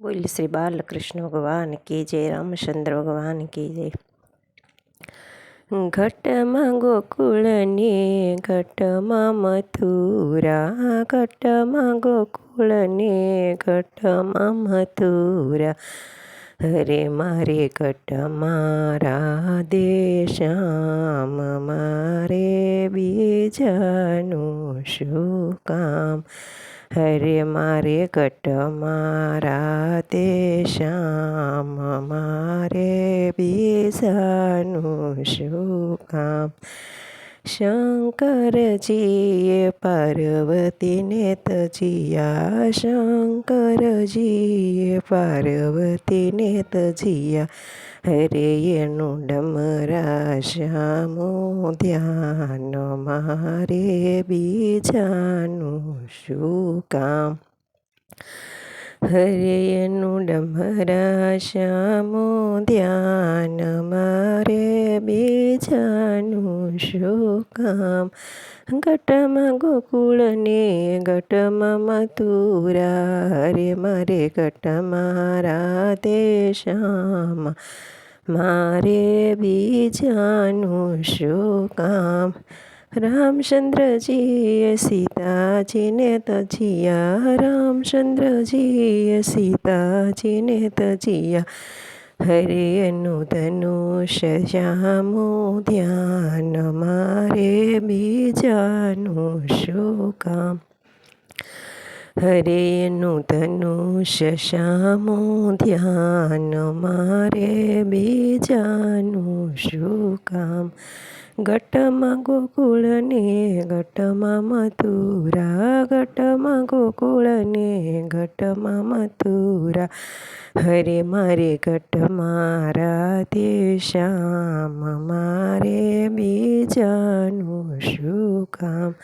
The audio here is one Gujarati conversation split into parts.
બોલ શ્રી બાલકૃષ્ણ ભગવાન કી જય રામચંદ્ર ભગવાન કે જય ઘટમાં ગોકુળને ઘટમાં મથુરા ઘટમાં ગોકુળને ઘટમાં મથુરા હરે મારે ઘટ મારા શ્યામ મારે બીજાનું શું કામ હરે મારે કટ મારા તે શ્યામ મારે બીજાનું શું કામ શંકરજીએ પાર્વતીને તજિયા. શંકરજીએ પાર્વતીને તજિયા. હરે એનું ડમરા શ્યામો ધ્યાન મારે બીજાનું શું કામ? હરે એનું ડમરા શ્યામું ધ્યાન મારે બીજાનું શું કામ? ગટમાં ગોકુળને, ઘટમાં મથુરા હરે મારે ઘટ મારા શ્યામ. મારે બીજાનું શું કામ? રામચંદ્રજીએ સીતાજીને તજિયા રામચંદ્રજીએ સીતાજીને તજિયા હરે એનું શ્યામો ધ્યાન મારે બીજાનું શું કામ હરેનું ધનુષ શ્યામો ધ્યાન મારે બીજાનું શું કામ ઘટમાં ગોકુળને ઘટમાં મથુરા ઘટમાં ગોકુળને ઘટમાં મથુરા. હરે મારે ઘટ મારા તે શ્યામ મારે બીજાનું શું કામ?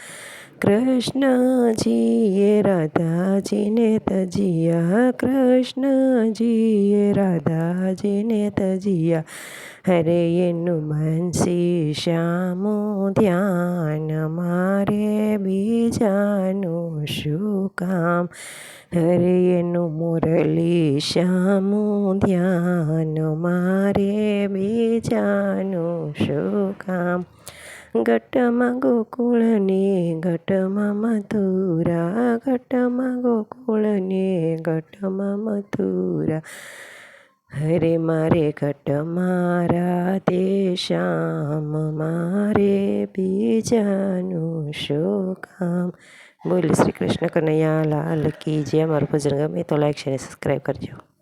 કૃષ્ણજીએ રાધાજીને તજિયા. કૃષ્ણજીએ રાધાજીને તજિયા. હરે એનું મનસી શ્યામું ધ્યાન, મારે બીજાનું શું કામ? હરે એનું મુરલી શ્યામું ધ્યાન, મારે બીજાનું શું કામ? ઘટમાં ગોકુળને, ઘટમાં મથુરા, ઘટમાં ગોકુળને, ઘટમાં મથુરા. હરે મારે ઘટ મારા તે શ્યામ મારે બીજાનું શું કામ બોલ શ્રી કૃષ્ણ કનૈયા, લાલ કી જે અમારું ભજન ગમે તો લાઈક શેર સબસ્ક્રાઈબ કરજો.